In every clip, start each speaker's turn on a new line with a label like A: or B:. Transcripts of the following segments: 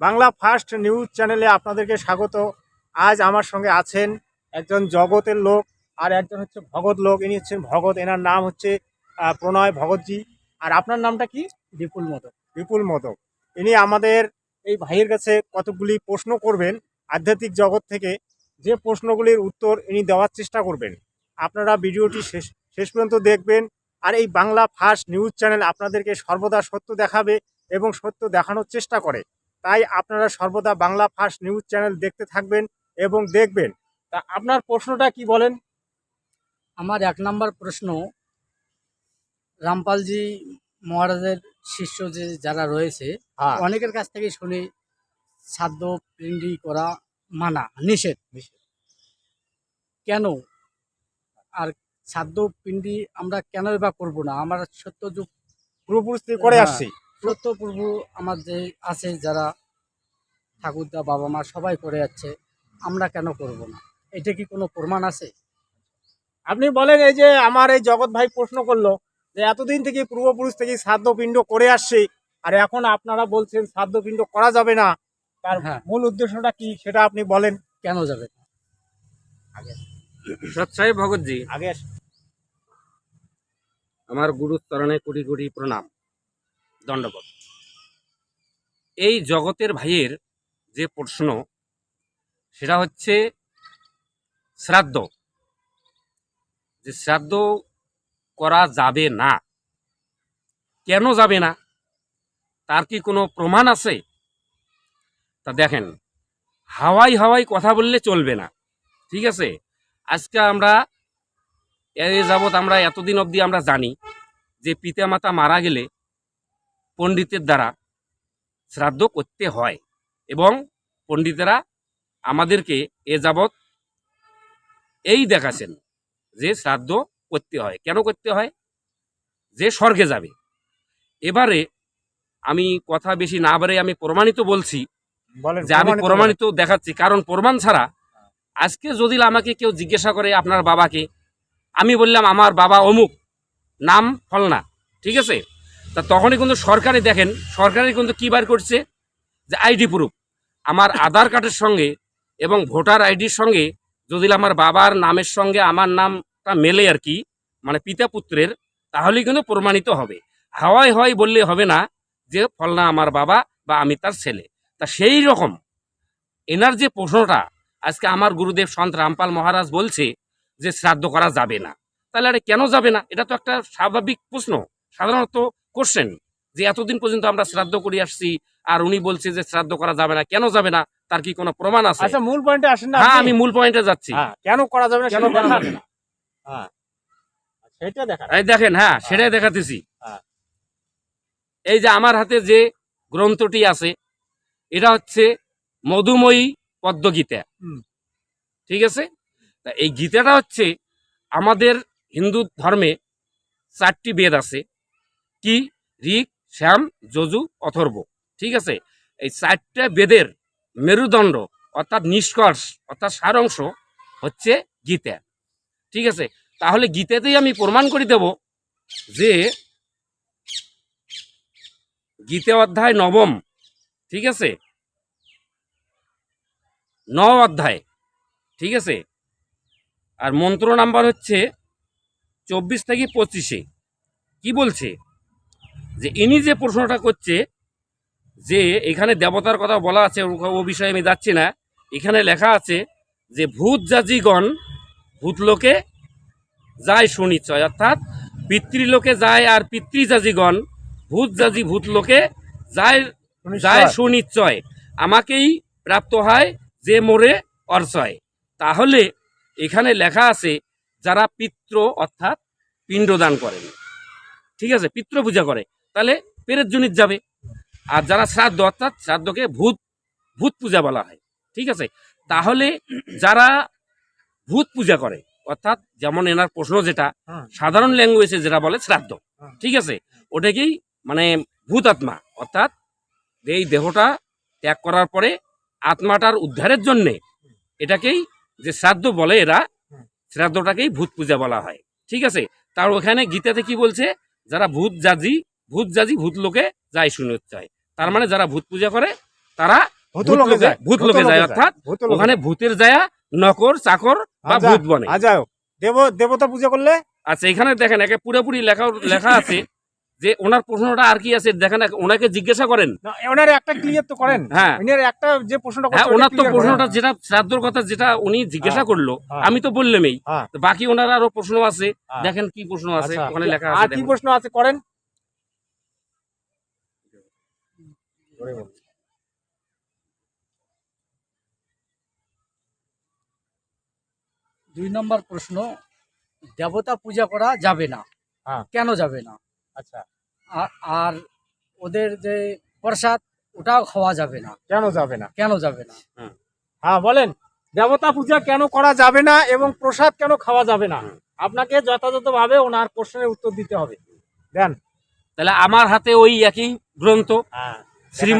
A: Bangla first news চ্যানেলে আপনাদেরকে স্বাগত। আজ আমার সঙ্গে আছেন একজন জগতের লোক আর একজন হচ্ছে ভগৎ লোক। ইনি হচ্ছেন ভগৎ এনার নাম হচ্ছে প্রণয় ভগৎজি। আর আপনার নামটা কি?
B: বিপুল মদক।
A: বিপুল মদক। ইনি আমাদের এই ভাইয়ের কাছে কতগুলি প্রশ্ন করবেন আধ্যাত্মিক জগৎ থেকে। যে প্রশ্নগুলির উত্তর ইনি দেওয়ার চেষ্টা করবেন। আপনারা ভিডিওটি শেষ শেষ পর্যন্ত দেখবেন। আর এই বাংলা ফার্স্ট নিউজ চ্যানেল আপনাদেরকে সর্বদা সত্য দেখাবে এবং সত্য দেখানোর চেষ্টা করে। তাই আপনারা সর্বদা বাংলা ফার্স্ট নিউজ চ্যানেল দেখতে থাকবেন এবং দেখবেন। তা আপনার প্রশ্নটা কি বলেন?
B: আমার এক নম্বর প্রশ্ন রামপালজি মহারাজের শিষ্য যে যারা রয়েছে
A: হ্যাঁ।
B: অনেকের কাছ থেকে শুনি সাধ্য পিণ্ডি করা মানা নিষেধ। কেন? আর সাধ্য পিণ্ডি আমরা কেন বা করব না? আমরা সত্য যুগ
A: পূর্বপুরুষ থেকে করে
B: হ্যাঁ।
A: আসছি।
B: সত্য পূর্ব আমার যে আছে যারা ঠাকুরদা বাবা মা সবাই করে যাচ্ছে আমরা কেন করব না? এটা কি কোনো প্রমাণ আছে?
A: আপনি বলেন এই যে আমার এই জগৎ ভাই প্রশ্ন করল যে এতদিন থেকে পূর্বপুরুষ থেকে শ্রাদ্ধ পিণ্ড করে আসছে আর এখন আপনারা বলছেন শ্রাদ্ধ পিণ্ড করা যাবে না তার
B: হ্যাঁ।
A: মূল উদ্দেশ্যটা কি সেটা আপনি বলেন।
B: কেন যাবে? না?
C: সৎসাই ভগতজি
A: আগে
C: আমার গুরুর চরণে কোটি কোটি প্রণাম। দণ্ডবত এই জগতের ভাইয়ের যে প্রশ্ন, সেটা হচ্ছে শ্রাদ্ধ। যে শ্রাদ্ধ করা যাবে না, কেন যাবে না? তার কি কোনো প্রমাণ আছে? তা দেখেন, হাওয়াই হাওয়াই কথা বললে চলবে না, ঠিক আছে? আজকে আমরা এ যাবৎ আমরা এতদিন অবধি আমরা জানি যে পিতামাতা মারা গেলে পণ্ডিতের দ্বারা শ্রাদ্ধ করতে হয় এবং পণ্ডিতেরা আমাদেরকে এ যাবৎ এই দেখাছেন যে শ্রাদ্ধ করতে হয়। কেন করতে হয়? যে স্বর্গে যাবে। এবারে আমি কথা বেশি না বাড়ে আমি প্রমাণিত বলছি যে আমি
A: প্রমাণিত
C: দেখাচ্ছি। কারণ প্রমাণ ছাড়া আজকে যদি আমাকে কেউ জিজ্ঞাসা করে আপনার বাবাকে আমি বললাম আমার বাবা অমুক নাম ফলনা। ঠিক আছে? তা তখনই কিন্তু সরকারে দেখেন সরকারে কিন্তু কী বার করছে? যে আইডি প্রুফ। আমার আধার কার্ডের সঙ্গে এবং ভোটার আইডির সঙ্গে যদি আমার বাবার নামের সঙ্গে আমার নামটা মেলে আর কি মানে পিতা পুত্রের, তাহলেই কিন্তু প্রমাণিত হবে। হাওয়াই হয় বললে হবে না যে ফলনা আমার বাবা বা আমি তার ছেলে। তা সেই রকম এনার যে প্রশ্নটা, আজকে আমার গুরুদেব সন্ত রামপাল মহারাজ বলছে যে শ্রাদ্ধ করা যাবে না। তাহলে আরে কেন যাবে না? এটা তো একটা স্বাভাবিক প্রশ্ন। সাধারণত কোশ্চেন যে এতদিন পর্যন্ত আমরা শ্রাদ্ধ করে আসছি আর উনি বলছে যে শ্রাদ্ধ করা যাবে না কেন যাবে না? তার কি কোনো প্রমাণ আছে?
A: আচ্ছা মূল পয়েন্টে আসেন না
C: হ্যাঁ আমি মূল পয়েন্টে যাচ্ছি।
A: হ্যাঁ, কেন করা যাবে না
C: কেন করা যাবে না?
A: হ্যাঁ সেটা দেখান।
C: এই দেখেন হ্যাঁ সেটাই দেখাতেছি।
A: হ্যাঁ।
C: এই যে আমার হাতে যে গ্রন্থটি আছে এটা হচ্ছে মধুময়ী পদ্মগীতা। ঠিক আছে? তা এই গীতাটা হচ্ছে আমাদের হিন্দু ধর্মে চারটি বেদ আছে। কি? ঋক, শ্যাম, যজু, অথর্ব। ঠিক আছে? এই চারটা বেদের মেরুদণ্ড, অর্থাৎ নিষ্কর্ষ, অর্থাৎ সারাংশ হচ্ছে গীতা। ঠিক আছে? তাহলে গীতাতেই আমি প্রমাণ করে দেব যে গীতা অধ্যায় নবম, ঠিক আছে? ন অধ্যায়, ঠিক আছে? আর মন্ত্র নাম্বার হচ্ছে চব্বিশ থেকে পঁচিশে। কি বলছে? যে ইনি যে প্রশ্নটা করছে যে এখানে দেবতার কথা বলা আছে ও- বিষয়ে আমি যাচ্ছি না এখানে লেখা আছে যে ভূত জাজিগণ ভূতলোকে যায় সুনিশ্চয় অর্থাৎ পিতৃলোকে যায় আর পিতৃজাজিগণ ভূত জাজি ভূতলোকে যায় যায় সুনিশ্চয়। আমাকেই প্রাপ্ত হয় যে মোরে অর্চয়। তাহলে এখানে লেখা আছে যারা পিত্র অর্থাৎ পিণ্ডদান করেন। ঠিক আছে পিত্র পূজা করে। তাহলে পেরের জনিত যাবে। আর যারা শ্রাদ্ধ অর্থাৎ শ্রাদ্ধকে ভূত ভূত পূজা বলা হয় ঠিক আছে? তাহলে যারা ভূত পূজা করে অর্থাৎ যেমন এনার প্রশ্ন যেটা সাধারণ ল্যাঙ্গুয়েজে যেটা বলে শ্রাদ্ধ ঠিক আছে? ওটাকেই মানে ভূত আত্মা অর্থাৎ এই দেহটা ত্যাগ করার পরে আত্মাটার উদ্ধারের জন্যে এটাকেই যে শ্রাদ্ধ বলে এরা শ্রাদ্ধটাকেই ভূত পূজা বলা হয় ঠিক আছে? তার ওখানে গীতাতে কি বলছে? যারা ভূত জাজি ভূত জাজি ভূত লোকে যায় শুনে চায় তার মানে যারা ভূত পূজা করে তারা
A: ভূত লোকে যায়
C: ভূত লোকে যায়, অর্থাৎ ওখানে ভূতের জায়া নকর চাকর বা
A: আচ্ছা,
C: ভূত বনে।
A: আচ্ছা দেব দেবতা পূজা করলে?
C: আচ্ছা এখানে দেখেন একে পুরোপুরি লেখা লেখা আছে যে ওনার প্রশ্নটা আর কি আছে দেখেন ওনাকে জিজ্ঞাসা করেন।
A: ওনার একটা ক্লিয়ার তো করেন।
C: হ্যাঁ।
A: ওনার একটা যে প্রশ্নটা
C: হ্যাঁ ওনার তো প্রশ্নটা যেটা শ্রাদ্ধর কথা যেটা উনি জিজ্ঞাসা
A: হ্যাঁ,
C: করল
A: হ্যাঁ।
C: আমি তো বললামই। বাকি ওনার আরও প্রশ্ন আছে। দেখেন কি প্রশ্ন আছে
A: আচ্ছা,
C: ওখানে লেখা আছে
A: কি প্রশ্ন আছে করেন।
B: দুই নম্বর প্রশ্ন দেবতা পূজা করা যাবে না।
A: হ্যাঁ।
B: কেন যাবে না?
A: আচ্ছা।
B: আর- ওদের যে প্রসাদ ওটাও খাওয়া যাবে না।
A: কেন যাবে না?
B: কেন যাবে না?
A: হ্যাঁ বলেন। দেবতা পূজা কেন করা যাবে না এবং প্রসাদ কেন খাওয়া যাবে না। আপনাকে যথাযথভাবে ওনার প্রশ্নের উত্তর দিতে হবে। দেন।
C: তাহলে আমার হাতে ওই একই গ্রন্থ।
A: হ্যাঁ।
C: শ্রী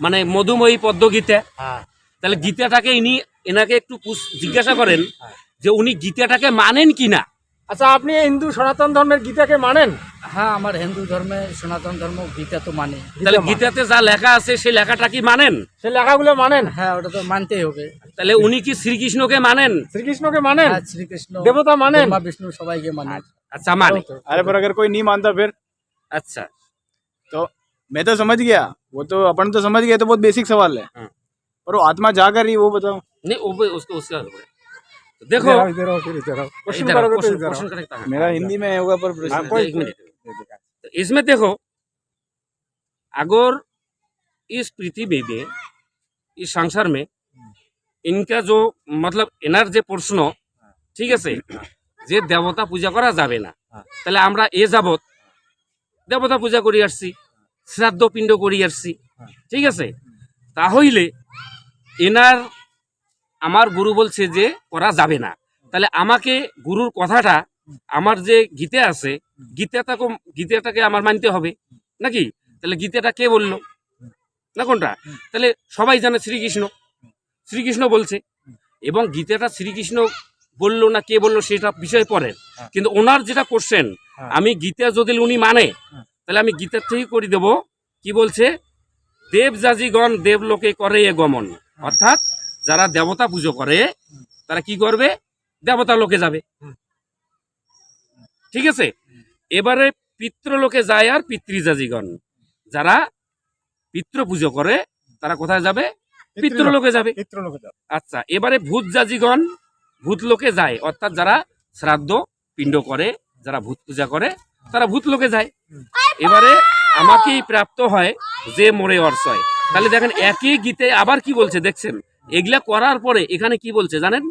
C: মানে মধুময়ী পদ্ম গীতা
A: হ্যাঁ।
C: তাহলে গীতাটাকে ইনি এনাকে একটু জিজ্ঞাসা করেন
A: হ্যাঁ।
C: যে উনি গীতাটাকে মানেন কি না
A: আচ্ছা আপনি হিন্দু সনাতন ধর্মের গীতাকে মানেন?
B: হ্যাঁ আমার হিন্দু ধর্মে সনাতন ধর্ম গীতা তো মানে।
C: তাহলে
A: মানে।
C: গীতাতে যা লেখা আছে সেই লেখাটা কি মানেন?
A: সেই লেখাগুলো মানেন?
B: হ্যাঁ ওটা তো মানতেই হবে।
C: তাহলে উনি কি শ্রীকৃষ্ণকে মানেন?
A: শ্রীকৃষ্ণকে মানেন?
B: হ্যাঁ, শ্রীকৃষ্ণ
A: দেবতা মানেন?
B: বিষ্ণু সবাইকে মানেন।
C: আচ্ছা মানে
D: আচ্ছা, আরে পরে কই নি মানতা ফের।
C: আচ্ছা।
D: मैं तो समझ गया वो तो अपन तो समझ गए तो बहुत बेसिक सवाल है
C: हाँ।
D: पर वो आत्मा जाकर ही वो बताओ
C: नहीं वो भी उसको उसका तो देखो
A: इधर आओ, इधर आओ, फिर इधर आओ। क्वेश्चन
C: इधर आओ,
A: करोगे तो
C: क्वेश्चन
A: इधर आओ।
C: क्वेश्चन करेक्ट है।
D: मेरा हिंदी में होगा पर
A: हाँ,
D: प्रश्न
A: कोई
C: एक मिनट तो इसमें देखो अगर इस पृथ्वी में इस संसार में इनका जो मतलब এনার যে প্রশ্ন ঠিক আছে যে দেবতা পূজা করা যাবে না
A: হ্যাঁ।
C: তাহলে আমরা এ যাবত দেবতা পূজা করি আসছি শ্রাদ্ধ পিণ্ড করি আসছি।
A: হ্যাঁ।
C: ঠিক আছে? তাহলে এনার আমার গুরু বলছে যে করা যাবে না। তাহলে আমাকে গুরুর কথাটা আমার যে গীতে আছে গীতাটাকে গীতাটাকে আমার মানতে হবে নাকি? তাহলে গীতাটা কে বলল? না কোনটা? তাহলে সবাই জানে শ্রীকৃষ্ণ। শ্রীকৃষ্ণ বলছে। এবং গীতাটা শ্রীকৃষ্ণ বলল না কে বলল সেটা বিষয় পরে
A: হ্যাঁ।
C: কিন্তু ওনার যেটা কোশ্চেন
A: হ্যাঁ।
C: আমি গীতা যদি উনি মানে। তাহলে আমি গীতার থেকেই করে দেব। কি বলছে? দেব জাজিগণ দেবলোকে করে এ গমন। অর্থাৎ যারা দেবতা পুজো করে তারা কি করবে? দেবতা লোকে যাবে। ঠিক আছে? এবারে পিতৃলোকে যায় আর পিতৃজাজিগণ যারা পিতৃ পুজো করে তারা কোথায় যাবে? পিতৃলোকে। যাবে। আচ্ছা এবারে ভূত জাজিগণ ভূত লোকে যায়। অর্থাৎ যারা শ্রাদ্ধ পিণ্ড করে যারা ভূত পূজা করে তারা ভূত লোকে যায়। এবারে আমাকেই প্রাপ্ত হয় যে মোরে অর্চয় তাহলে দেখেন একই গীতে আবার কি বলছে দেখছেন? এগুলা করার পরে এখানে কি বলছে জানেন?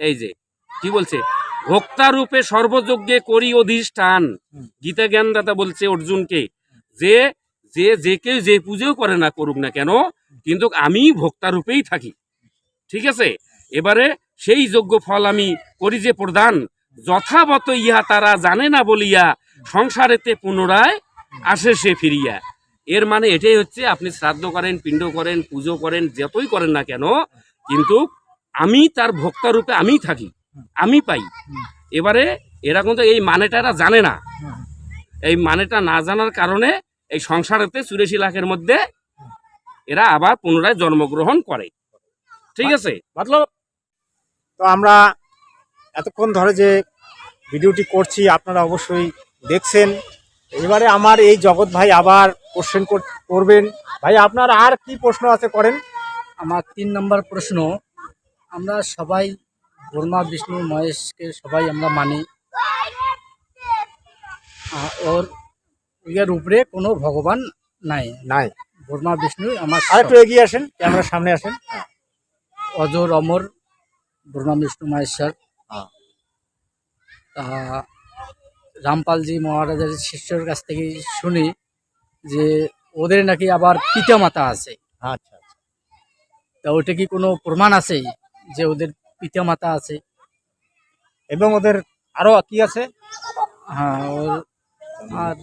C: এই যে, কি বলছে? ভোক্তা রূপে সর্বযজ্ঞে করি অধিষ্ঠান। গীতা জ্ঞানদাতা বলছে অর্জুনকে, যে যে যে কেউ যে পুজো করে না করুক না কেন, কিন্তু আমি ভোক্তা রূপেই থাকি। ঠিক আছে? এবারে সেই যোগ্য ফল আমি করি যে প্রদান যথাবত ইহা তারা জানে না বলিয়া সংসারেতে পুনরায় আসে সে ফিরিয়া। এর মানে এটাই হচ্ছে, আপনি শ্রাদ্ধ করেন, পিণ্ড করেন, পুজো করেন, যতই করেন না কেন, কিন্তু আমি তার ভোক্তা রূপে আমিই থাকি, আমি পাই। এবারে এরা কিন্তু এই মানেটা এরা জানে না। এই মানেটা না জানার কারণে এই সংসারেতে চুরাশি লাখের মধ্যে এরা আবার পুনরায় জন্মগ্রহণ করে। ঠিক আছে?
A: মতলব তো আমরা এতক্ষণ ধরে যে ভিডিওটি করছি, আপনারা অবশ্যই দেখছেন। এবারে আমার এই জগৎ ভাই আবার কোশ্চেন করবেন। ভাই আপনার আর কি প্রশ্ন আছে করেন?
B: আমার তিন নম্বর প্রশ্ন আমরা সবাই ব্রহ্মা বিষ্ণু মহেশকে সবাই আমরা মানি। ওর এর উপরে কোনো ভগবান নাই।
A: নাই।
B: ব্রহ্মা বিষ্ণু আমার
A: আর একটু এগিয়ে আসেন ক্যামেরার সামনে আসেন।
B: অজর অমর ব্রহ্মা বিষ্ণু মহেশ্বর।
A: হ্যাঁ।
B: তা রামপালজি মহারাজের শিষ্যর কাছ থেকে শুনি যে ওদের নাকি আবার পিতা মাতা আছে।
A: আচ্ছা আচ্ছা।
B: তা ওটা কি কোনো প্রমাণ আছে যে ওদের পিতা মাতা আছে?
A: এবং ওদের আরও কি আছে?
B: হ্যাঁ ওর আর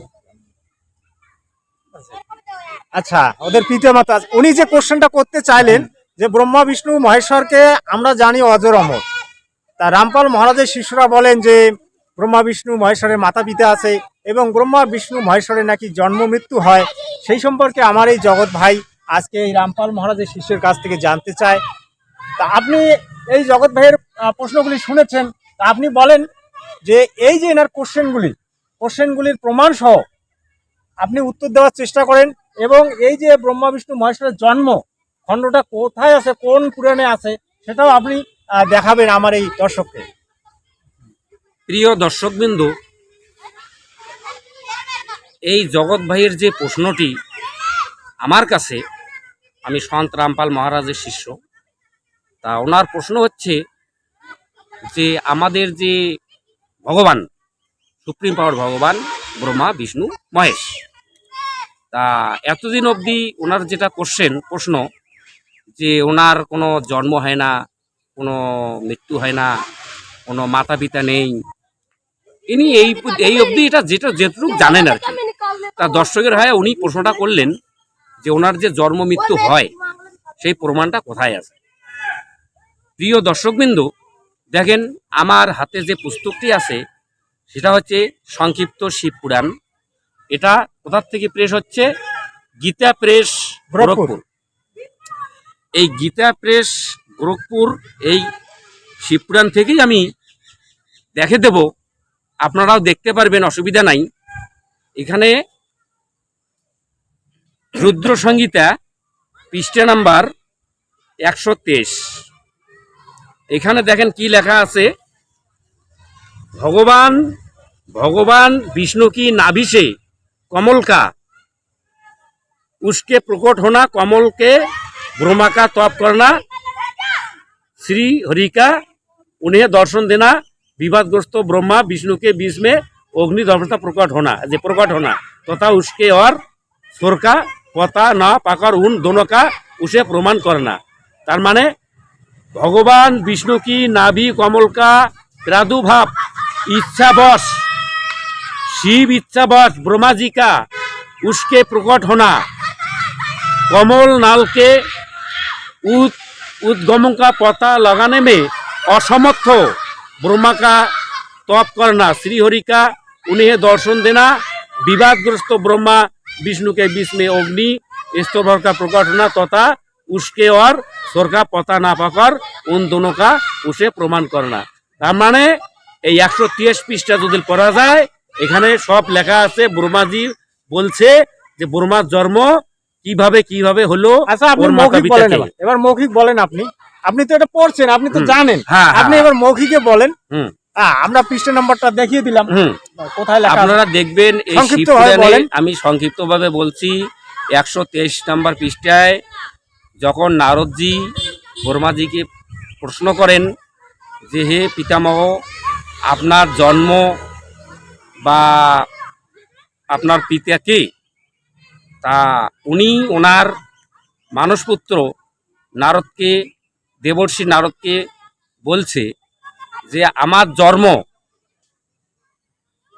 A: আচ্ছা ওদের পিতা মাতা আছে। উনি যে কোশ্চেনটা করতে চাইলেন যে ব্রহ্মা বিষ্ণু মহেশ্বরকে আমরা জানি অজর অমর। তা রামপাল মহারাজের শিষ্যরা বলেন যে ব্রহ্মা, বিষ্ণু, মহেশ্বরের মাতা পিতা আছে এবং ব্রহ্মা, বিষ্ণু, মহেশ্বরের নাকি জন্ম মৃত্যু হয়, সেই সম্পর্কে আমার এই জগৎ ভাই আজকে এই রামপাল মহারাজের শিষ্যের কাছ থেকে জানতে চায়। তা আপনি এই জগৎ ভাইয়ের প্রশ্নগুলি শুনেছেন, তা আপনি বলেন যে এই যে এনার কোশ্চেনগুলি, কোশ্চেনগুলির প্রমাণ সহ আপনি উত্তর দেওয়ার চেষ্টা করেন এবং এই যে ব্রহ্মা, বিষ্ণু, মহেশ্বরের জন্ম, খণ্ডটা কোথায় আছে, কোন পুরাণে আছে, সেটাও আপনি দেখাবেন আমার এই দর্শককে।
C: প্রিয় দর্শকবৃন্দ, এই জগৎ ভাইয়ের যে প্রশ্নটি আমার কাছে, আমি সন্ত রামপাল মহারাজের শিষ্য, তা ওনার প্রশ্ন হচ্ছে যে আমাদের যে ভগবান, সুপ্রিম পাওয়ার ভগবান, ব্রহ্মা, বিষ্ণু, মহেশ, তা এতদিন অবধি ওনার যেটা কোশ্চেন প্রশ্ন যে ওনার কোনো জন্ম হয় না, কোনো মৃত্যু হয় না, কোনো মাতা পিতা নেই ইনি এই এই অবধি এটা যেটা যেটুকু জানেন আর কি। তা দর্শকের হয় উনি প্রশ্নটা করলেন যে ওনার যে জন্ম মৃত্যু হয় সেই প্রমাণটা কোথায় আছে? প্রিয় দর্শকবৃন্দ দেখেন আমার হাতে যে পুস্তকটি আছে সেটা হচ্ছে সংক্ষিপ্ত শিব পুরাণ। এটা কোথার থেকে প্রেস হচ্ছে? গীতা প্রেস।
A: গোরখপুর।
C: এই গীতা প্রেস গোরখপুর এই শিবপুরাণ থেকেই আমি দেখে দেব আপনারাও দেখতে পারবেন অসুবিধা নাই এখানে রুদ্র সংগীতা পৃষ্ঠা নাম্বার একশো তেইশ এখানে দেখেন কি লেখা আছে ভগবান ভগবান বিষ্ণু की नाभि से कमल का उसके प्रकट होना कमल के ब्रह्मा का तप करना श्री हरि का उन्हें दर्शन देना विवादग्रस्त ब्रह्मा विष्णु के बीच में अग्नि धर्मता प्रकट होना जे प्रकट होना तथा उसके और स्वर का पता न पाकर उन दोनों का उसे प्रमाण करना तार माने भगवान विष्णु की नाभि कमल का प्रादुर्भाव इच्छावश शिव इच्छावश ब्रह्मा जी का उसके प्रकट होना कमल नाल के उद उद्गमों का पता लगाने में असमर्थ ब्रह्मा का तप करना श्री हरि का उन्हें दर्शन देना विवादग्रस्त ब्रह्मा विष्णु के बीच में अग्नि स्तोभर का प्रकट होना तथा उसके और स्वर का पता ना पाकर उन दोनों का उसे প্রমাণ করনা তার মানে এই একশো তিয়াস পৃষ্ঠা যদি পড়া যায় এখানে সব লেখা আছে ব্রহ্মাজি বলছে যে ব্রহ্মার জন্ম কিভাবে কিভাবে হলো
A: আচ্ছা আপনি
C: ওর মাতা
A: মৌখিক
C: পিতা
A: বলেন
C: কে?
A: এবার এবার মৌখিক বলেন আপনি আপনি তো এটা পড়ছেন আপনি তো জানেন।
C: হ্যাঁ
A: আপনি
C: হ্যাঁ,
A: এবার মৌখিকে বলেন। আমরা পৃষ্ঠা নাম্বারটা দেখিয়ে দিলাম। কোথায় লেখা
C: আপনারা দেখবেন এই। আমি সংক্ষিপ্তভাবে বলছি একশো তেইশ নম্বর পৃষ্ঠায় যখন নারদজি বর্মাজিকে প্রশ্ন করেন যে হে পিতামহ আপনার জন্ম বা আপনার পিতা কে? তা উনি ওনার মানসপুত্র নারদকে দেবর্ষি নারদকে বলছে যে আমার জন্ম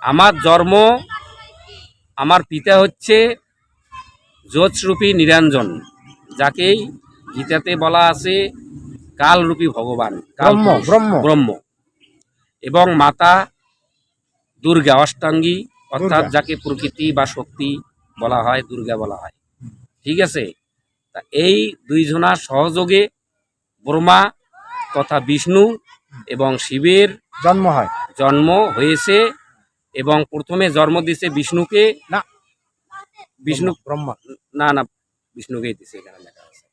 C: আমার জন্ম আমার পিতা হচ্ছে জ্যোৎস্বরূপী নিরঞ্জন যাকেই গীতাতে বলা আছে কালরূপী ভগবান
A: ব্রহ্ম ব্রহ্ম।
C: ব্রহ্ম। এবং মাতা দুর্গা অষ্টাঙ্গী অর্থাৎ যাকে প্রকৃতি বা শক্তি বলা হয় দুর্গা বলা হয়। ঠিক আছে? তা এই দুইজনার সহযোগে ব্রহ্মা তথা বিষ্ণু এবং শিবের
A: জন্ম হয়।
C: জন্ম হয়েছে এবং প্রথমে জন্ম দিছে বিষ্ণুকে।
A: না।
C: বিষ্ণু
A: ব্রহ্মা।
C: না না বিষ্ণুকেই দিছে এখানে লেখা আছে।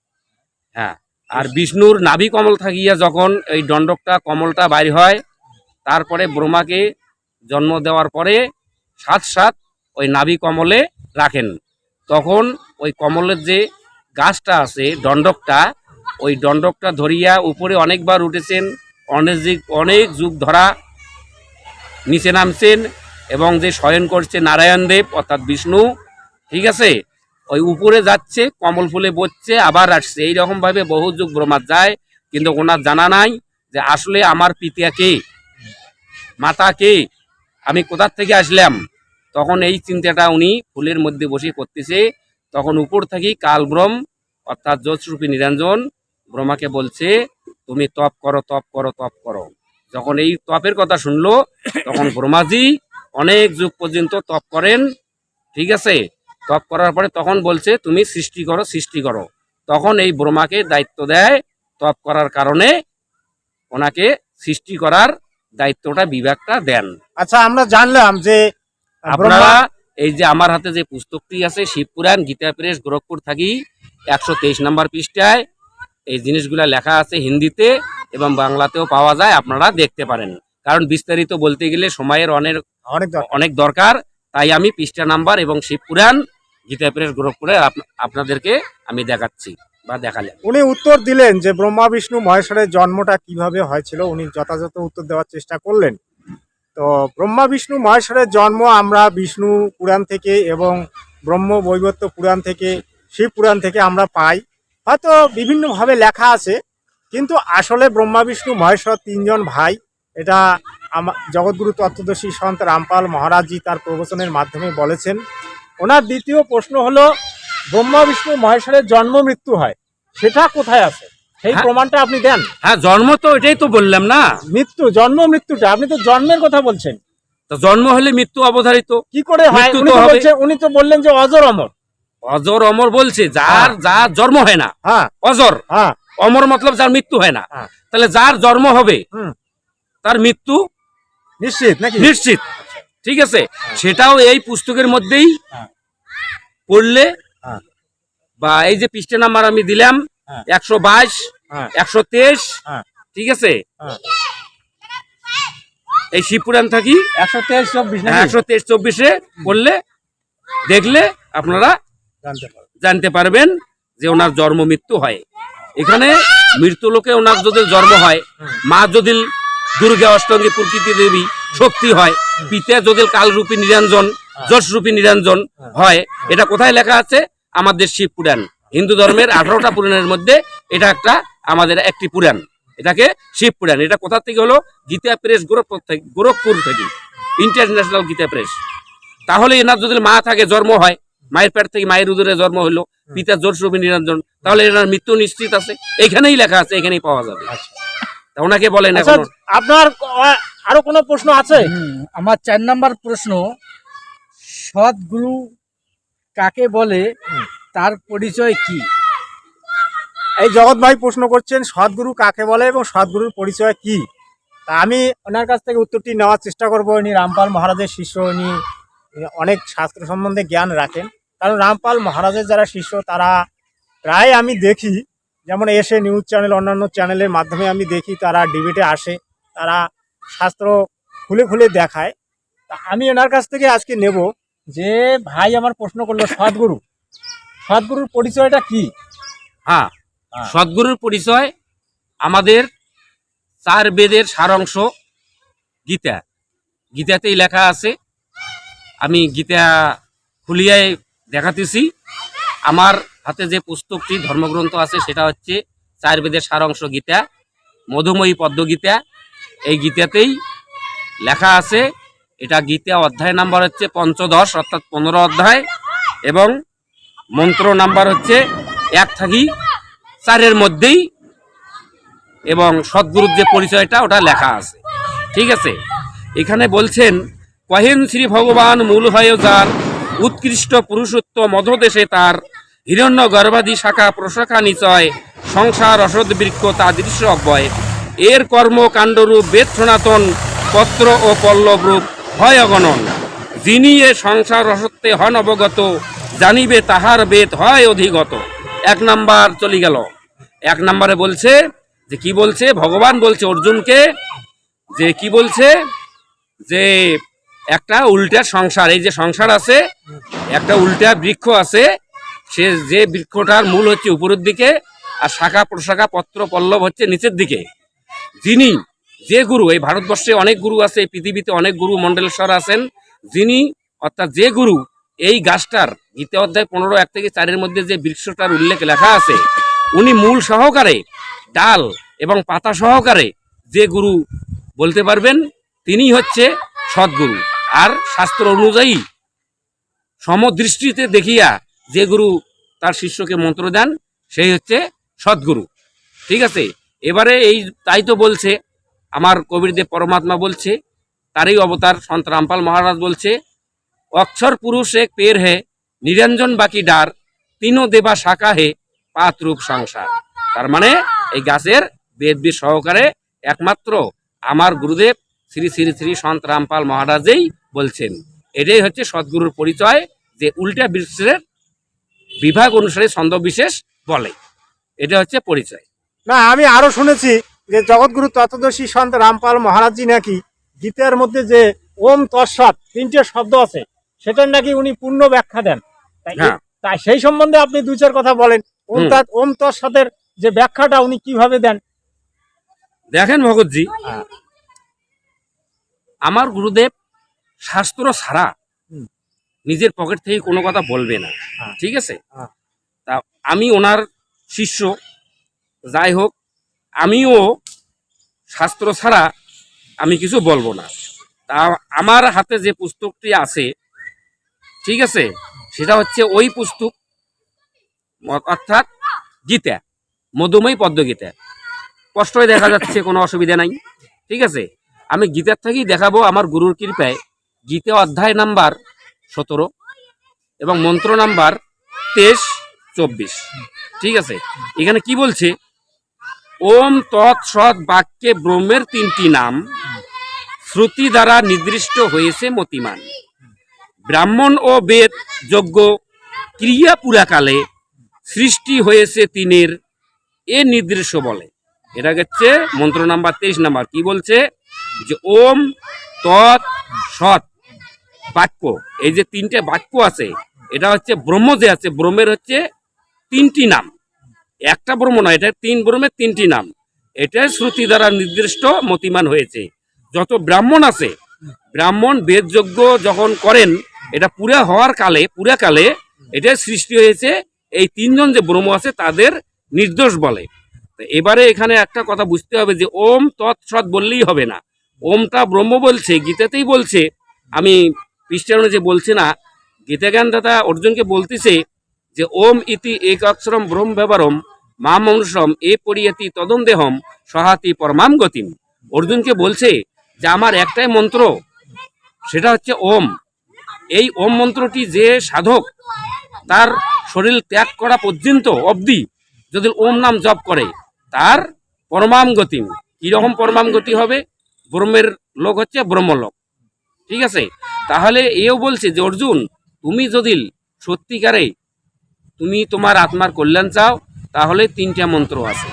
C: হ্যাঁ আর বিষ্ণুর নাভি কমল থাকিয়া যখন এই দণ্ডকটা কমলটা বাইর হয় তারপরে ব্রহ্মাকে জন্ম দেওয়ার পরে সাত সাত ওই নাভি কমলে রাখেন। তখন ওই কমলের যে গাছটা আছে দণ্ডকটা ওই দণ্ডকটা ধরিয়া উপরে অনেকবার উঠেছেন অনেক অনেক যুগ ধরা নিচে নামছেন এবং যে শয়ন করছে নারায়ণদেব অর্থাৎ বিষ্ণু, ঠিক আছে? ওই উপরে যাচ্ছে, কমল ফুলে বসছে আবার আসছে। এইরকম ভাবে বহু যুগ ব্রহ্মার যায়, কিন্তু ওনার জানা নাই যে আসলে আমার পিতা কে, মাতা কে, আমি কোথার থেকে আসলাম? তখন এই চিন্তাটা উনি ফুলের মধ্যে বসে করতেছে। তখন উপর থাকি কালব্রহ্ম, অর্থাৎ জ্যোৎস্বরূপী নিরঞ্জন ব্রহ্মাকে বলছে তুমি তপ করো তপ করো তপ করো। যখন এই তপের কথা শুনলো তখন ব্রহ্মাজি অনেক যুগ পর্যন্ত তপ করেন ঠিক আছে? তপ করার পরে তখন বলছে তুমি সৃষ্টি করো সৃষ্টি করো। তখন এই ব্রহ্মাকে দায়িত্ব দেয় তপ করার কারণে ওনাকে সৃষ্টি করার দায়িত্বটা বিভাগটা দেন।
A: আচ্ছা আমরা জানলাম যে
C: আপনারা এই যে আমার হাতে যে পুস্তকটি আছে শিবপুরাণ গীতা প্রেস গোরখপুর থাকি একশো তেইশ নম্বর পৃষ্ঠায় এই জিনিসগুলা লেখা আছে হিন্দিতে এবং বাংলাতেও পাওয়া যায় আপনারা দেখতে পারেন। কারণ বিস্তারিত বলতে গেলে সময়ের অনেক
A: অনেক দরকার।
C: অনেক দরকার তাই আমি পৃষ্ঠা নাম্বার এবং শিবপুরাণ গীতা প্রেস গোরখপুরে আপ- আপনাদেরকে আমি দেখাচ্ছি বা দেখালেন
A: উনি উত্তর দিলেন যে ব্রহ্মা বিষ্ণু মহেশ্বরের জন্মটা কীভাবে হয়েছিল। উনি যথাযথ উত্তর দেওয়ার চেষ্টা করলেন। তো ব্রহ্মা বিষ্ণু মহেশ্বরের জন্ম আমরা বিষ্ণু পুরাণ থেকে এবং ব্রহ্ম বৈবত্য পুরাণ থেকে শিব পুরাণ থেকে আমরা পাই। হয়তো বিভিন্নভাবে লেখা আছে কিন্তু আসলে ব্রহ্মা বিষ্ণু মহেশ্বর তিনজন ভাই এটা জগৎগুরু তত্ত্বদর্শী সন্ত রামপাল মহারাজজি তার প্রবচনের মাধ্যমে বলেছেন। ওনার দ্বিতীয় প্রশ্ন হলো ব্রহ্মা বিষ্ণু মহেশ্বরের জন্ম মৃত্যু হয় সেটা কোথায় আছে? সেই
C: হ্যাঁ।
A: প্রমাণটা আপনি দেন।
C: হ্যাঁ জন্ম তো এটাই তো বললাম না।
A: মৃত্যু জন্ম মৃত্যুটা আপনি তো জন্মের কথা বলছেন।
C: জন্ম হলে মৃত্যু অবধারিত।
A: কি করে হয়? উনি
C: তো
A: বললেন যে অজর অমর।
C: অজর অমর বলছে যার যার জন্ম হয় না।
A: হ্যাঁ।
C: অজর।
A: হ্যাঁ।
C: অমর মতলব যার মৃত্যু হয় না।
A: হ্যাঁ।
C: তাহলে যার জন্ম হবে। তার মৃত্যু
A: নিশ্চিত নাকি?
C: নিশ্চিত। ঠিক আছে? সেটাও এই পুস্তকের মধ্যেই
A: হ্যাঁ।
C: পড়লে
A: হ্যাঁ।
C: বা এই যে পৃষ্ঠা নাম্বার আমি দিলাম
A: হ্যাঁ।
C: একশো বাইশ
A: হ্যাঁ।
C: একশো তেইশ।
A: হ্যাঁ।
C: ঠিক আছে?
A: হ্যাঁ।
C: এই শিবপুরাণ থাকি
A: একশো তেইশ চব্বিশ
C: একশো তেইশ চব্বিশে পড়লে দেখলে আপনারা
A: জানতে
C: পারবেন। যে ওনার জন্ম মৃত্যু হয়। এখানে মৃত্যু লোকে ওনার যদি জন্ম হয়, মা যদি দুর্গা অষ্টঙ্গী প্রকৃতি দেবী শক্তি হয়, পিতা যদি কালরূপী নিরঞ্জন, যশরূপী নিরঞ্জন হয়, এটা কোথায় লেখা আছে? আমাদের শিব পুরাণ। হিন্দু ধর্মের আঠারোটা পুরাণের মধ্যে এটা একটা আমাদের একটি পুরাণ। এটাকে শিব পুরাণ। এটা কোথা থেকে হলো? গীতা প্রেস গোরখপুর থেকে গোরখপুর থেকে। International Gita press. তাহলে এনার যদি মা থাকে, জন্ম হয় মায়ের পেট থেকে মায়ের উদরে জন্ম হলো পিতা জোরসবি নিরঞ্জন। তাহলে এনার মৃত্যু নিশ্চিত আছে এখানেই লেখা আছে এখানেই পাওয়া যাবে। ওনাকে বলেন
A: আচ্ছা আপনার আরও কোনো প্রশ্ন আছে?
B: আমার চার নাম্বার প্রশ্ন সৎগুরু কাকে বলে তার পরিচয় কি?
A: এই জগৎ ভাই প্রশ্ন করছেন সদ্গুরু কাকে বলে এবং সদ্গুরুর পরিচয় কি? তা আমি ওনার কাছ থেকে উত্তরটি নেওয়ার চেষ্টা করব। উনি রামপাল মহারাজের শিষ্য ইনি অনেক শাস্ত্র সম্বন্ধে জ্ঞান রাখেন। কারণ রামপাল মহারাজের যারা শিষ্য তারা প্রায় আমি দেখি যেমন এসে নিউজ চ্যানেল অন্যান্য চ্যানেলের মাধ্যমে আমি দেখি তারা ডিবেটে আসে তারা শাস্ত্র খুলে খুলে দেখায়। তা আমি ওনার কাছ থেকে আজকে নেব যে ভাই আমার প্রশ্ন করল সদ্গুরু। সদ্গুরুর পরিচয়টা কি?
C: হ্যাঁ
A: হ্যাঁ।
C: সদ্গুরুর পরিচয় আমাদের চার বেদের সারাংশ গীতা। গীতাতেই লেখা আছে। আমি গীতা খুলিয়ায় দেখাতেছি। আমার হাতে যে পুস্তকটি, ধর্মগ্রন্থ আছে, সেটা হচ্ছে চার বেদের সারাংশ গীতা, মধুময়ী পদ্মগীতা। এই গীতাতেই লেখা আছে, এটা গীতা অধ্যায় নাম্বার হচ্ছে পঞ্চদশ, অর্থাৎ পনেরো অধ্যায়, এবং মন্ত্র নাম্বার হচ্ছে এক থাকি চারের মধ্যেই, এবং সদ্গুরুর যে পরিচয়টা, ওটা লেখা আছে। ঠিক আছে? এখানে বলছেন, কহেন শ্রী ভগবান মূল হয় যার উৎকৃষ্ট পুরুষত্ব মধদেশে তার হিরণ্য গর্ভাদি শাখা প্রশাখা নিচয়, সংসার অসদ বৃক্ষ তা দৃশ্য অব্যয়। এর কর্ম কাণ্ডরূপ বেদ সনাতন পত্র ও পল্লব রূপ হয় অগণন। যিনি এ সংসার রসত্বে হন অবগত, জানিবে তাহার বেদ হয় অধিগত। এক নাম্বার চলে গেল। এক নাম্বারে বলছে যে কি বলছে? ভগবান বলছে অর্জুনকে যে কি বলছে? যে একটা উল্টা সংসার, এই যে সংসার আছে, একটা উল্টা বৃক্ষ আছে, সে যে বৃক্ষটার মূল হচ্ছে উপরের দিকে, আর শাখা প্রশাখা পত্র পল্লব হচ্ছে নিচের দিকে। যিনি, যে গুরু, এই ভারতবর্ষে অনেক গুরু আছে, এই পৃথিবীতে অনেক গুরু মণ্ডলেশ্বর আছেন, যিনি অর্থাৎ যে গুরু, এই গাছটার, গীতা অধ্যায় পনেরো, এক থেকে চারের মধ্যে যে বৃক্ষটার উল্লেখ লেখা আছে, উনি মূল সহকারে ডাল এবং পাতা সহকারে যে গুরু বলতে পারবেন তিনি হচ্ছে সদ্গুরু। আর শাস্ত্র অনুযায়ী সমদৃষ্টিতে দেখিয়া যে গুরু তার শিষ্যকে মন্ত্র দেন, সেই হচ্ছে সদ্গুরু। ঠিক আছে? এবারে এই তাই তো বলছে, আমার কবিরদেব পরমাত্মা বলছে, তারই অবতার সন্ত রামপাল মহারাজ বলছে, অক্ষর পুরুষ এক পের হে, নিরঞ্জন বাকি ডার তিনো দেবা শাখা হে পাতরূপ সংসার। তার মানে এই গাছের বেদ সহকারে একমাত্র আমার গুরুদেব শ্রী শ্রী শ্রী সন্ত রামপাল মহারাজেই বলছেন। এটাই হচ্ছে সদ্গুরুর পরিচয় যে উল্টা বিশ্বের বিভাগ অনুসারে ছন্দ বিশেষ বলে। এটা হচ্ছে পরিচয়।
A: না আমি আরও শুনেছি যে জগৎগুরু তত্ত্বদর্শী সন্ত রামপাল মহারাজজি নাকি গীতার মধ্যে যে ওম তৎসৎ তিনটে শব্দ আছে সেটার নাকি উনি পূর্ণ ব্যাখ্যা দেন। তাই
C: হ্যাঁ।
A: তাই সেই সম্বন্ধে আপনি দু চার কথা বলেন। ওম তৎ ওম তৎসতের যে ব্যাখ্যাটা উনি কীভাবে দেন?
C: দেখেন ভগৎজি।
A: হ্যাঁ।
C: আমার গুরুদেব শাস্ত্র ছাড়া নিজের পকেট থেকে কোনো কথা বলবে না।
A: হ্যাঁ।
C: ঠিক আছে?
A: হ্যাঁ।
C: তা আমি ওনার শিষ্য। যাই হোক আমিও শাস্ত্র ছাড়া আমি কিছু বলব না। তা আমার হাতে যে পুস্তকটি আছে ঠিক আছে? সেটা হচ্ছে ওই পুস্তক অর্থাৎ গীতা মধুময় পদ্মগীতা। স্পষ্টই দেখা যাচ্ছে কোনো অসুবিধা নাই। ঠিক আছে? আমি গীতার থেকেই দেখাবো আমার গুরুর কৃপায়। গীতা অধ্যায় নাম্বার সতেরো এবং মন্ত্র নাম্বার তেইশ, চব্বিশ। ঠিক আছে? এখানে কি বলছে? ওম তৎ সৎ বাক্যে ব্রহ্মের তিনটি নাম। শ্রুতি দ্বারা নির্দিষ্ট হয়েছে মতিমান। ব্রাহ্মণ ও বেদ যজ্ঞ ক্রিয়া পুরাকালে সৃষ্টি হয়েছে তিনের এ নির্দিষ্ট বলে। এটা হচ্ছে মন্ত্র নাম্বার তেইশ নাম্বার। কি বলছে? যে ওম তৎ সৎ, বাক্য। এই যে তিনটে বাক্য আছে, এটা হচ্ছে ব্রহ্ম যে আছে, ব্রহ্মের হচ্ছে তিনটি নাম। একটা ব্রহ্ম নয়, এটা তিন ব্রহ্মের তিনটি নাম। এটা শ্রুতি দ্বারা নির্দিষ্ট মতিমান হয়েছে। যত ব্রাহ্মণ আছে, ব্রাহ্মণ বেদযজ্ঞ যখন করেন, এটা পুরা হওয়ার কালে, পুরা কালে এটা সৃষ্টি হয়েছে। এই তিনজন যে ব্রহ্ম আছে, তাদের নির্দোষ বলে। এবারে এখানে একটা কথা বুঝতে হবে যে, ওম তৎসৎ বললেই হবে না। ওমটা ব্রহ্ম বলছে, গীতাতেই বলছে, আমি পৃষ্ঠা অনুযায়ী বলছি না গীতা জ্ঞান দাদা অর্জুনকে বলতেছে যে, ওম ইতি এক অক্ষরম ব্রহ্ম ব্যবহারম মা মনুষম এ পরিয়তি তদম দেহম সহাতি পরমাম গতিম। অর্জুনকে বলছে যে, আমার একটাই মন্ত্র, সেটা হচ্ছে ওম। এই ওম মন্ত্রটি যে সাধক, তার শরীর ত্যাগ করা পর্যন্ত অবধি যদি ওম নাম জপ করে, তার পরমাম গতিম। কীরকম পরমাম গতি হবে? ব্রহ্মের লোক হচ্ছে ব্রহ্মলোক ঠিক আছে? তাহলে এও বলছে যে, অর্জুন, তুমি যদি সত্যিকারে তুমি তোমার আত্মার কল্যাণ চাও, তাহলে তিনটা মন্ত্র আছে।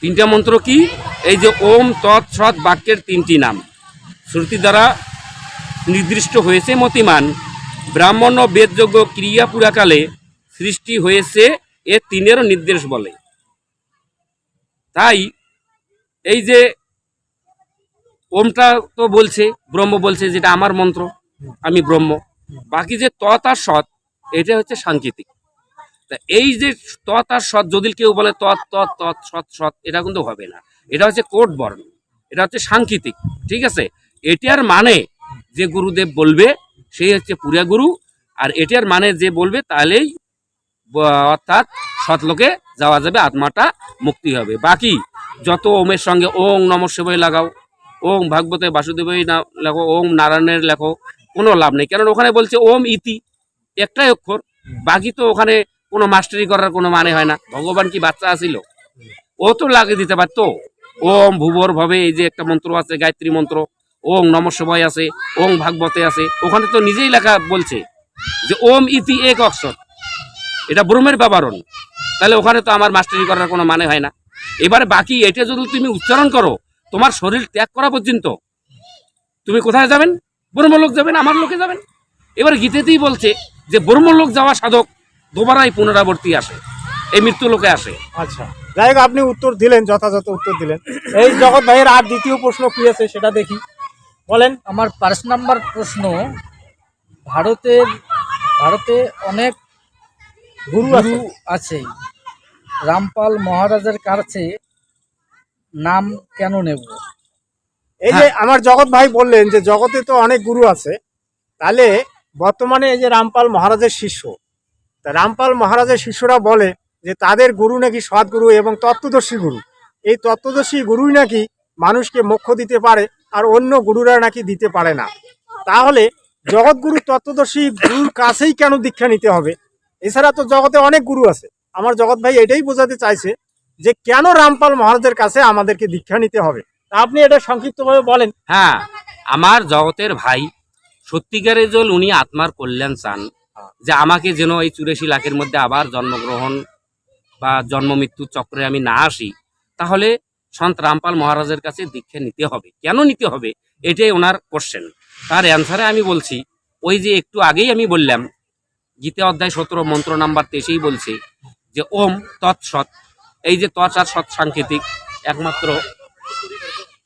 C: তিনটা মন্ত্র কি? এই যে ওম, তৎ, সৎ বাক্যের তিনটি নাম। শ্রুতি দ্বারা নির্দিষ্ট হয়েছে মতিমান। ব্রাহ্মণ ও বেদযোগ্য ক্রিয়া পুরাকালে সৃষ্টি হয়েছে এ তিনেরও নির্দেশ বলে। তাই এই যে ওমটা তো বলছে, ব্রহ্ম বলছে, যেটা আমার মন্ত্র, আমি ব্রহ্ম। বাকি যে তৎ আর সৎ, এটা হচ্ছে সাংকেতিক। তা এই যে তৎ আর সৎ, যদি কেউ বলে তৎ তৎ তৎ সৎ সৎ, এটা কিন্তু হবে না। এটা হচ্ছে কোট বর্ণ, এটা হচ্ছে সাংকেতিক, ঠিক আছে? এটার মানে যে গুরুদেব বলবে, সেই হচ্ছে পুরা গুরু, আর এটার মানে যে বলবে, তাহলেই অর্থাৎ সৎলোকে যাওয়া যাবে, আত্মাটা মুক্তি হবে। বাকি যত ওমের সঙ্গে ওং নম শিবায় লাগাও ওং ভাগবতে বাসুদেবই না লেখো, ওম নারায়ণের লেখো, কোনো লাভ নেই। কেন ওখানে বলছে ওম ইতি, একটাই অক্ষর, বাকি তো ওখানে কোনো মাস্টারি করার কোনো মানে হয় না। ভগবান কি বাচ্চা আসিল ও তো লাগিয়ে দিতে পারতো। ওম ভুবর ভবে, এই যে একটা মন্ত্র আছে, গায়ত্রী মন্ত্র ওং নম শিবায় আছে ওং ভাগবতে আছে, ওখানে তো নিজেই লেখা বলছে যে ওম ইতি এক অক্ষর। এটা ব্রহ্মের ব্যাপারণ তাহলে ওখানে তো আমার মাস্টারি করার কোনো মানে হয় না। এবারে বাকি এটা যদি তুমি উচ্চারণ করো তোমার শরীর ত্যাগ করা পর্যন্ত তুমি কোথায় যাবেন? ব্রহ্মলোক যাবেন আমার লোকে যাবেন? এবার গীতেতেই বলছে যে ব্রহ্মলোক যাওয়া সাধক দুবারাই পুনরাবর্তী আসে এই মৃত্যু লোকে আসে।
A: আচ্ছা যাই হোক আপনি উত্তর দিলেন যথাযথ উত্তর দিলেন। এই জগৎ ভাইয়ের আর দ্বিতীয় প্রশ্ন কি আছে সেটা দেখি। বলেন।
B: আমার পাঁচ নাম্বার প্রশ্ন ভারতের ভারতে অনেক
A: গুরু
B: গুরু আছে। রামপাল মহারাজের কাছে নাম কেন নেব?
A: এই যে আমার জগৎ ভাই বললেন যে জগতে তো অনেক গুরু আছে, তাহলে বর্তমানে এই যে রামপাল মহারাজের শিষ্য, তা রামপাল মহারাজের শিষ্যরা বলে যে তাদের গুরু নাকি সৎগুরু এবং তত্ত্বদর্শী গুরু। এই তত্ত্বদর্শী গুরুই নাকি মানুষকে মোক্ষ দিতে পারে আর অন্য গুরুরা নাকি দিতে পারে না। তাহলে জগৎগুরু তত্ত্বদর্শী গুরুর কাছেই কেন দীক্ষা নিতে হবে? এছাড়া তো জগতে অনেক গুরু আছে। আমার জগৎ ভাই এটাই বোঝাতে চাইছে যে কেন রামপাল মহারাজের কাছে আমাদেরকে দীক্ষা নিতে হবে? আপনি এটা সংক্ষিপ্তভাবে বলেন।
C: হ্যাঁ আমার জগতের ভাই, সত্যিকারের জল উনি আত্মার কল্যাণ চান, যে আমাকে যেন এই চুরাশি লাখের মধ্যে আবার জন্মগ্রহণ বা জন্ম মৃত্যুর চক্রে আমি না আসি, তাহলে সন্ত রামপাল মহারাজের কাছে দীক্ষা নিতে হবে। কেন নিতে হবে? এটাই ওনার কোশ্চেন তার অ্যান্সারে আমি বলছি, ওই যে একটু আগেই আমি বললাম, গীতা অধ্যায় সতেরো, মন্ত্র নাম্বার তেইশেই বলছে যে, ওম তৎসৎ এই যে তৎ সৎ সাংকেতিক একমাত্র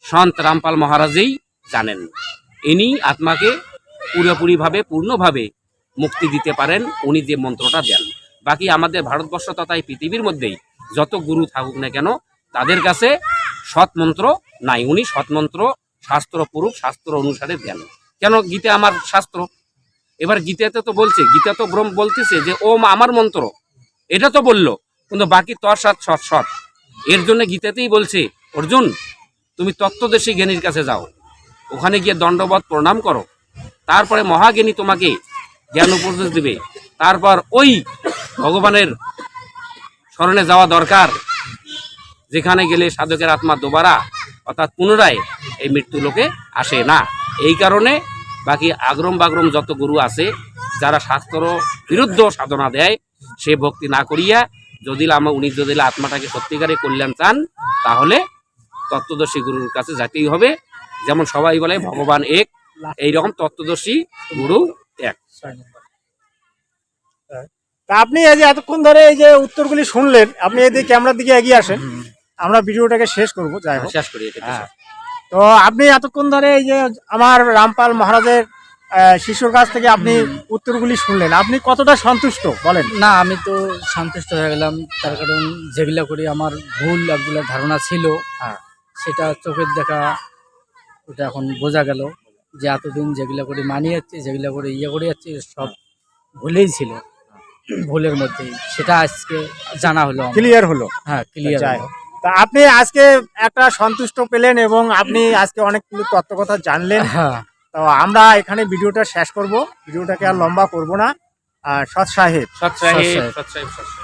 C: সন্ত রামপাল মহারাজেই জানেন। ইনি আত্মাকে পুরোপুরিভাবে, পূর্ণভাবে মুক্তি দিতে পারেন, উনি যে মন্ত্রটা দেন। বাকি আমাদের ভারতবর্ষ তথা এই পৃথিবীর মধ্যেই যত গুরু থাকুক না কেন, তাদের কাছে সৎ মন্ত্র নাই। উনি সৎ মন্ত্র, শাস্ত্র পুরুষ, শাস্ত্র অনুসারে দেন। কেন গীতা আমার শাস্ত্র? এবার গীতাতে তো বলছে, গীতা তো ব্রহ্ম বলতেছে যে, ওম আমার মন্ত্র। এটা তো বলল। কিন্তু বাকি তর সৎ সৎ। এর জন্য গীতাতেই বলছে, অর্জুন, তুমি তত্ত্বদেশী জ্ঞানীর কাছে যাও। ওখানে গিয়ে দণ্ডবত প্রণাম করো। তারপরে মহাজ্ঞানী তোমাকে জ্ঞান উপদেশ দেবে। তারপর ওই ভগবানের স্মরণে যাওয়া দরকার। যেখানে গেলে সাধকের আত্মা দোবারা, অর্থাৎ পুনরায় এই মৃত্যু লোকে আসে না। এই কারণে বাকি আগ্রম বাগ্রম যত গুরু আছে, যারা শাস্ত্র বিরুদ্ধ সাধনা দেয়, সে ভক্তি না করিয়া যদি আমার উনি যদি আত্মাটাকে সত্যিকারে কল্যাণ চান তাহলে তত্ত্বদর্শী গুরুর কাছে যেতেই হবে। যেমন সবাই বলে ভগবান এক এইরকম তত্ত্বদর্শী গুরু এক।
A: তা আপনি এই যে এতক্ষণ ধরে এই যে উত্তরগুলি শুনলেন আপনি এই দিকে ক্যামেরার দিকে এগিয়ে আসেন। আমরা ভিডিওটাকে শেষ করব যাই হোক।
C: শেষ করি
A: হ্যাঁ। তো আপনি এতক্ষণ ধরে এই যে আমার রামপাল মহারাজের শিশুর কাছ থেকে আপনি উত্তরগুলি শুনলেন। আপনি কতটা সন্তুষ্ট? বলেন।
B: না আমি তো সন্তুষ্ট হয়ে গেলাম। তার কারণ যেগুলো করে আমার ভুল একগুলা ধারণা ছিল।
A: হ্যাঁ।
B: সেটা চোখের দেখা ওটা এখন বোঝা গেল যে এতদিন যেগুলো করে মানিয়ে যাচ্ছে যেগুলো করে ইয়ে করে যাচ্ছে সব ভুলেই ছিল। ভুলের মধ্যেই। সেটা আজকে জানা হলো
A: ক্লিয়ার হলো।
B: হ্যাঁ ক্লিয়ার
A: তা আপনি আজকে একটা সন্তুষ্ট পেলেন এবং আপনি আজকে অনেকগুলো তত্ত্ব কথা জানলেন।
B: হ্যাঁ।
A: তো আমরা এখানে ভিডিওটা শেষ করব। ভিডিওটাকে আর লম্বা করব না। আর
B: সৎ সাহেব
C: সৎ সাহেব সৎ সাহেব।